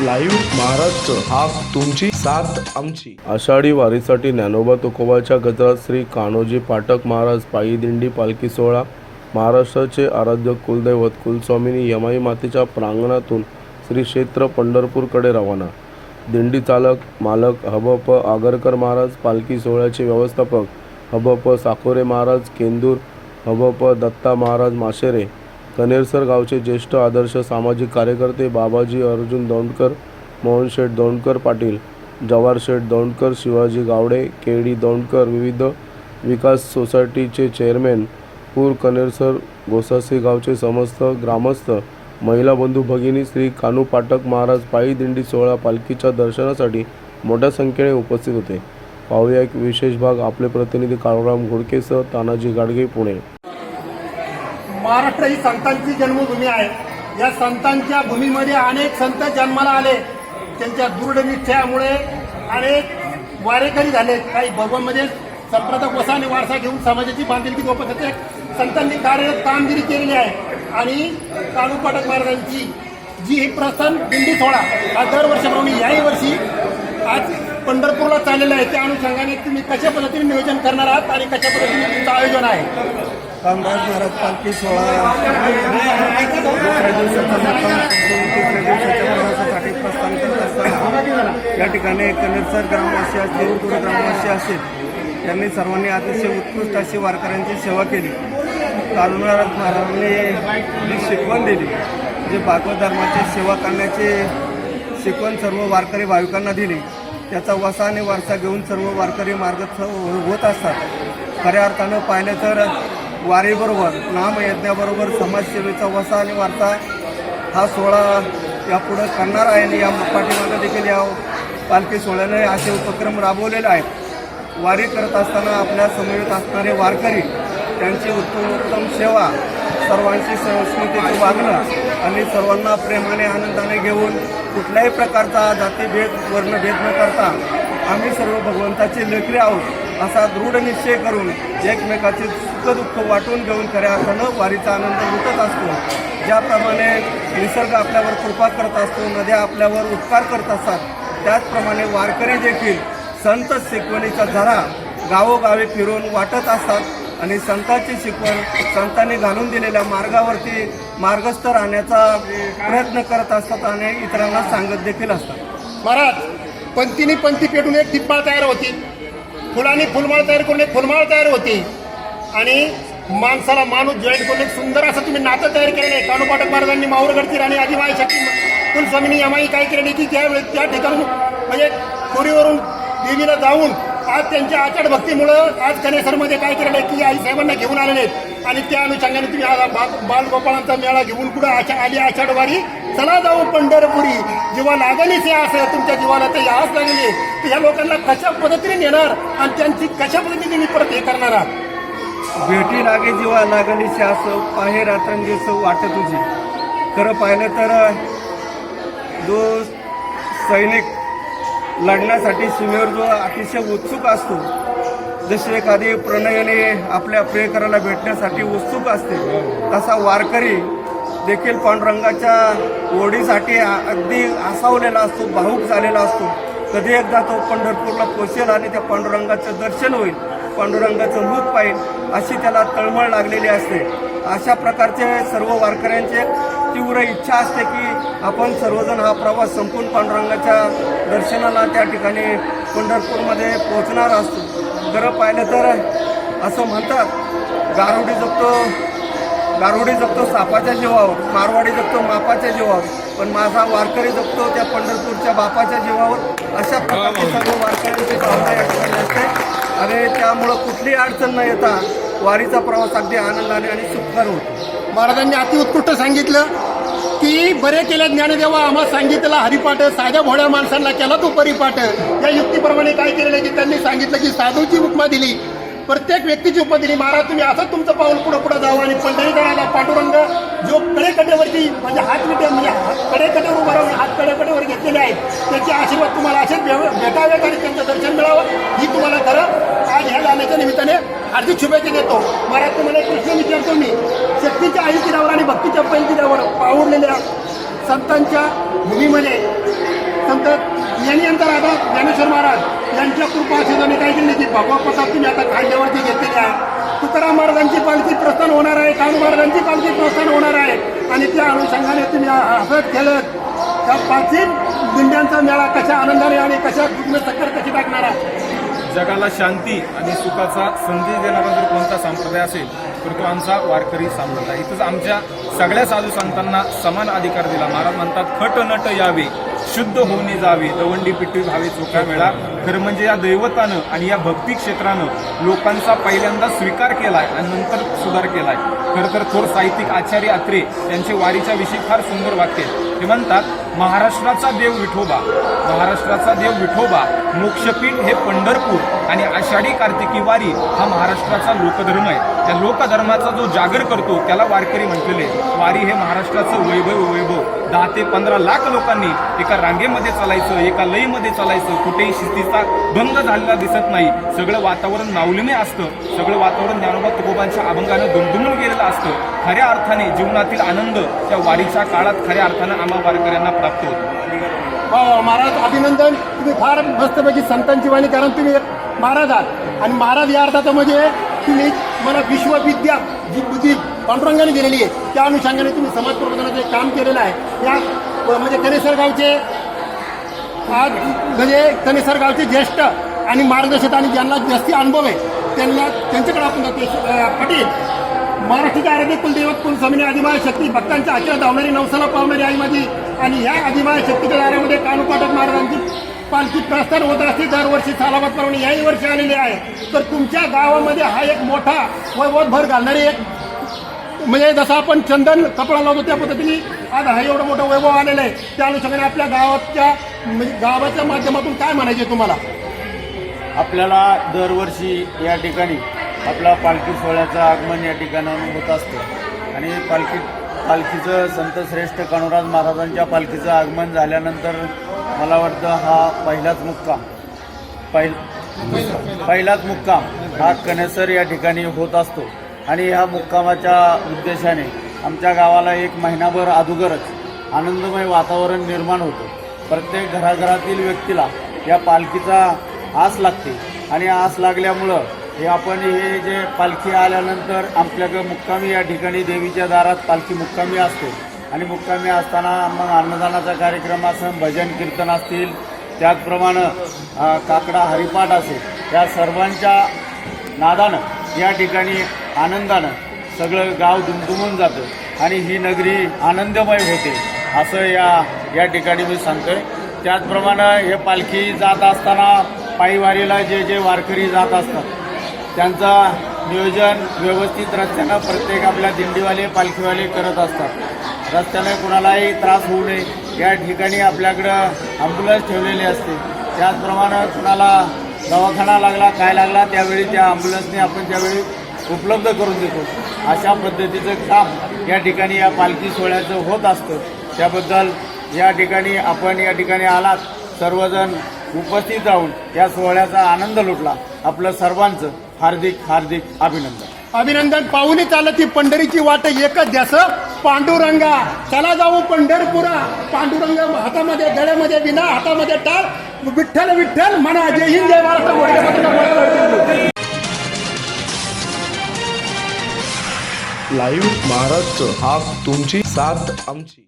Live Maharashtra हा तुमची साथ आमची. आषाढी वारीसाठी ज्ञानोबा तुकोबाच्या गजरात श्री कान्होजी पाठक महाराज पायी दिंडी पालखी सोहळा महाराष्ट्राचे आराध्य कुलदैवत कुलस्वामिनी यमाई मातेच्या प्रांगणातून श्री क्षेत्र पंढरपूरकडे रवाना. दिंडी चालक मालक हबप आगरकर महाराज पालखी सोहळ्याचे व्यवस्थापक हबप साकोरे महाराज केंदूर हबप दत्ता महाराज माशेरे कनेरसर गावचे ज्येष्ठ आदर्श सामाजिक कार्यकर्ते बाबाजी अर्जुन दौंडकर मोहनशेठ दौंडकर पाटील जवाहरशेठ दौंडकर शिवाजी गावडे के डी दौंडकर विविध विकास सोसायटीचे चेअरमॅन पूर कनेरसर गोसासी गावचे समस्त ग्रामस्थ महिला बंधू भगिनी श्री कानू पाठक महाराज पायी दिंडी सोहळा पालखीच्या दर्शनासाठी मोठ्या संख्येने उपस्थित होते. पाहूया एक विशेष भाग आपले प्रतिनिधी काळूराम घोडकेसह तानाजी गाडगे पुणे. महाराष्ट्र ही संतांची जन्मभूमी आहे. या संतांच्या भूमीमध्ये अनेक संत जन्माला आले. त्यांच्या दृढ निश्चयामुळे अनेक वारेकरी झाले. काही भगवानमध्ये संप्रदाय वसा वारसा घेऊन समाजाची बांधिलकी गोपत होते संतांनी कार्यरत कामगिरी केलेली आहे. आणि काळू पाटक महाराजांची जी ही प्रस्थान दिंडी सोहळा हा दरवर्षाप्रमाणे याही वर्षी आज पंढरपूरला चाललेला आहे. त्या अनुषंगाने तुम्ही कशा पद्धतीने नियोजन करणार आहात आणि कशा पद्धतीने तुमचं आयोजन आहे? कामराज महाराज पालखी सोळा दुसऱ्या दिवसाचा मुक्काम तिसऱ्या दिवसाच्या प्रवासासाठी प्रस्थान करत असताना या ठिकाणी एकंदरसर ग्रामवासी असतील दूर ग्रामवासी असतील त्यांनी सर्वांनी अतिशय उत्कृष्ट अशी वारकऱ्यांची सेवा केली. कालूराज महाराजांनी जी शिकवण दिली जे भागवत धर्माची सेवा करण्याची शिकवण सर्व वारकरी भाविकांना दिली त्याचा वसा आणि वारसा घेऊन सर्व वारकरी मार्ग होत असतात. खऱ्या अर्थानं पाहिलं तर वारीबरोबर नामयज्ञाबरोबर समाजसेवेचा वसा आणि वारसा हा सोहळा यापुढं करणार आहे आणि या पाठीमागं देखील या पालखी सोहळ्याने असे उपक्रम राबवलेले आहेत. वारी करत असताना आपल्या समवेत असणारे वारकरी त्यांची उत्तम उत्तम सेवा सर्वांशी संस्कृतीचं वागणं आणि सर्वांना प्रेमाने आनंदाने घेऊन कुठल्याही प्रकारचा जातीभेद वर्णभेद न करता आम्ही सर्व भगवंताचे लेकरे आहोत. असा दृढ निश्चय करून एकमेकाचे सुखदुःख वाटून घेऊन खऱ्या अर्थानं वारीचा आनंद लुटत असतो. ज्याप्रमाणे निसर्ग आपल्यावर कृपा करत असतो नद्या आपल्यावर उपकार करत असतात त्याचप्रमाणे वारकरी देखील संत शिकवणीचा झरा गावोगावी फिरून वाटत असतात आणि संतांची शिकवण संतांनी घालून दिलेल्या मार्गावरती मार्गस्थ राहण्याचा प्रयत्न करत असतात आणि इतरांना सांगत देखील असतात. महाराज पंथीने पंथी पेटून एक टिप्पा तयार होती. फुलांनी फुलमाळ तयार करून एक फुलमाळ तयार होती. आणि माणसाला माणूस जॉईन करून एक सुंदर असं तुम्ही नातं तयार केलेलं आहे. कानू पाठक महाराजांनी माऊरगडची राणी आदिमाई शक्ती कुलस्वामींनी यमाई काय केलेली की त्यावेळेस त्या ठिकाणी म्हणजे खोरीवरून देवीला जाऊन आज त्यांच्या आचार भक्तीमुळं आज कनेसरमध्ये काय केलेलं आहे की आई साहेबांना घेऊन आलेले आहेत. आणि त्या अनुषंगाने तुम्ही आज बा- बालगोपाळांचा मेळा घेऊन कुठं आषा आली आषाढवारी चला जाऊ पंढरपुरी. जेव्हा लागलीच हे असं तुमच्या जीवाला तर याच लागले. तर या लोकांना कशा पद्धतीने नेणार आणि त्यांची कशा पद्धतीने मी परत हे करणार आहात भेटी लागे जीवा लागलीशी असं हो, पाहे रात्रंगीच वाटत तुझी खरं पाहिलं तर जो सैनिक लढण्यासाठी सीमेवर जो अतिशय उत्सुक असतो जशी एखादी प्रणयने आपल्या प्रियकराला भेटण्यासाठी उत्सुक असते तसा वारकरी देखील पांडुरंगाच्या ओढीसाठी अगदी हसावलेला असतो भाऊक झालेला असतो. कधी एकदा तो पंढरपूरला पोचेल आणि त्या पांडुरंगाचं दर्शन होईल पांडुरंगाचं मूक पाहिल अशी त्याला तळमळ लागलेली असते. अशा प्रकारचे सर्व वारकऱ्यांचे तीव्र इच्छा असते की आपण सर्वजण हा प्रवास संपून पांडुरंगाच्या दर्शनाला त्या ठिकाणी पंढरपूरमध्ये पोहोचणार असतो. खरं पाहिलं तर असं म्हणतात गारुडी जपतो गारुडी जगतो सापाच्या जीवावर मारवाडी जगतो मापाच्या जीवावर पण माझा वारकरी जगतो त्या पंढरपूरच्या बापाच्या जीवावर. अशा प्रकारचे सर्व वारकऱ्यांची भावना या ठिकाणी असते. आणि त्यामुळं कुठलीही अडचण न येता वारीचा प्रवास अगदी आनंदाने आणि सुखकर होतो. महाराजांनी अतिउत्कृष्ट सांगितलं की बरे केले ज्ञानदेवा आम्हाला सांगितलं हरिपाठ साध्या भोळ्या माणसांना केला तो परिपाठ. या युक्तीप्रमाणे काय केलेलं आहे की त्यांनी सांगितलं की साधूची उपमा दिली. प्रत्येक व्यक्तीची उपमा दिली. महाराज तुम्ही असंच तुमचं पाऊल पुढं पुढं जावं आणि पंढरीकडाला पांडुरंग जो कडेकडेवरती म्हणजे हात मिटे म्हणजे कडेकडेवर उभा राहून हात कडेकडेवर घेतलेले आहेत त्याचे आशीर्वाद तुम्हाला असेच भेटावेत आणि त्यांचं दर्शन मिळावं ही तुम्हाला खरं आज ह्या जाण्याच्या निमित्ताने हार्दिक शुभेच्छा देतो. महाराज तुम्हाला एक प्रश्न विचारतो मी. शक्तीच्या आई तीरावर आणि भक्तीच्या पैल तीरावर पावडलेल्या संतांच्या भूमीमध्ये संत यांनी अंतर आता ज्ञानेश्वर महाराज यांच्या कृपा मी काय केली की बाबा प्रसाद तुम्ही आता खांद्यावरती घेतलेली आहे तुकाराम महाराजांची पालखी प्रस्थान होणार आहे कानू महाराजांची पालखी प्रस्थान होणार आहे. आणि त्या अनुषंगाने तुम्ही हसत केलं त्या पाचही दिंड्यांचा मेळा कशा आनंदाने आणि कशा तुम्ही चक्कर कशी टाकणार आहे जगाला शांती आणि सुखाचा संदेश देणारा जर कोणता संप्रदाय असेल तर तो आमचा वारकरी संप्रदाय. इथंच आमच्या सगळ्या साधू संतांना समान अधिकार दिला. महाराज म्हणतात खट नट यावे. शुद्ध होऊन जावे दवंडी पिठी भावे चोखा वेळा खरं म्हणजे या दैवतानं आणि या भक्ती क्षेत्रानं लोकांचा पहिल्यांदा स्वीकार केलाय आणि नंतर सुधार केलाय. खरं तर थोर साहित्यिक आचार्य अत्रे यांचे वारीच्या विषयी फार सुंदर वाक्य ते म्हणतात महाराष्ट्राचा देव विठोबा महाराष्ट्राचा देव विठोबा मोक्षपीठ हे पंढरपूर आणि आषाढी कार्तिकी वारी हा महाराष्ट्राचा लोकधर्म आहे. त्या लोकधर्माचा जो जागर करतो त्याला वारकरी म्हटलेले वारी हे महाराष्ट्राचं वैभव वैभव. दहा ते पंधरा लाख लोकांनी एका रांगेमध्ये चालायचं एका लईमध्ये चालायचं. कुठेही शिस्तीचा भंग झालेला दिसत नाही. सगळं वातावरण नावलमे असतं. सगळं वातावरण ज्ञानोबा तुकोबांच्या अभंगानं दुमदुमून गेलेलं असतं. खऱ्या अर्थाने जीवनातील आनंद त्या वारीच्या काळात खऱ्या अर्थानं आम्हा वारकऱ्यांना प्राप्त होतो. हो, महाराज अभिनंदन. तुम्ही फार मस्तपैकी संतांची वाणी कारण तुम्ही. महाराज आहात आणि महाराज या अर्थाचं म्हणजे तुम्ही मला विश्वविद्या जी बुद्धी पांडुरंगाने दिलेली आहे. त्या अनुषंगाने तुम्ही समाज प्रबोधनाचं काम केलेलं आहे. या म्हणजे कनेसर गावचे आज म्हणजे कनेसर गावचे ज्येष्ठ आणि मार्गदर्शक आणि ज्यांना जास्ती अनुभव आहे त्यांना त्यांच्याकडे आपण जातो. पाटील महाराष्ट्राच्या आराध्य कुलदैवत कुलस्वामिनी अधिमाय शक्ती भक्तांच्या आचरा धावणारी नवसाला पावणारी आई माझी. आणि ह्या अधिमाय शक्तीच्या दारामध्ये कानुपाठक महाराजांची पालखी प्रस्थान होत असते दरवर्षी सालाबादप्रमाणे याही वर्षी आलेली आहे. तर तुमच्या गावामध्ये हा एक मोठा वैभव भर घालणारी एक म्हणजे जसं आपण चंदन कपडा लावतो त्या पद्धतीने आज हा एवढं मोठा वैभव आलेलं आहे. त्या अनुषंगाने आपल्या गावाच्या म्हणजे गावाच्या माध्यमातून काय म्हणायचे तुम्हाला? आपल्याला दरवर्षी या ठिकाणी आपला पालखी सोहळ्याचं आगमन या ठिकाणाहून होत असतं. आणि पालखी पालखीचं संत श्रेष्ठ महाराजांच्या पालखीचं आगमन झाल्यानंतर मला वाटतं हा पहिलाच मुक्काम. पहिल पहिलाच मुक्काम हा कनेसर या ठिकाणी होत असतो. आणि ह्या मुक्कामाच्या उद्देशाने आमच्या गावाला एक महिनाभर अगोदरच आनंदमय वातावरण निर्माण होतं. प्रत्येक घराघरातील व्यक्तीला या पालखीचा आस लागते. आणि आस लागल्यामुळं हे आपण हे जे पालखी आल्यानंतर आपल्याकडं मुक्कामी या ठिकाणी देवीच्या दारात पालखी मुक्कामी असते. आणि मुक्कामी असताना मग अन्नदानाचा कार्यक्रम असेल भजन कीर्तन असतील त्याचप्रमाणे काकडा हरिपाठ असेल या सर्वांच्या नादानं या ठिकाणी आनंदानं सगळं गाव दुमदुमून जातं आणि ही नगरी आनंदमय होते असं या या ठिकाणी मी सांगतो आहे त्याचप्रमाणे हे पालखी जात असताना पायीवारीला जे जे वारकरी जात असतात त्यांचा नियोजन व्यवस्थित रस्त्यानं प्रत्येक आपल्या दिंडीवाले पालखीवाले करत असतात. रस्त्याने कुणालाही त्रास होऊ नये. या ठिकाणी आपल्याकडं ॲम्ब्युलन्स ठेवलेली असते. त्याचप्रमाणे कुणाला दवाखाना लागला काय लागला त्यावेळी त्या ॲम्ब्युलन्सने आपण त्यावेळी उपलब्ध करून देतो. अशा पद्धतीचं काम या ठिकाणी या पालखी सोहळ्याचं होत असतं. त्याबद्दल या ठिकाणी आपण या ठिकाणी आलात. सर्वजण उपस्थित राहून या सोहळ्याचा आनंद लुटला. आपलं सर्वांचं हार्दिक हार्दिक अभिनंदन. अभिनंदन पाहुणे चालत ती पंढरीची वाट एकच द्यास पांडुरंगा. चला जाऊ पंढरपुरा. पांडुरंग हातामध्ये गळ्यामध्ये विना हातामध्ये टाळ. विठ्ठल विठ्ठल म्हणा जय हिंद जय महाराष्ट्र. लाईव्ह महाराष्ट्र हा तुमची साथ आमची.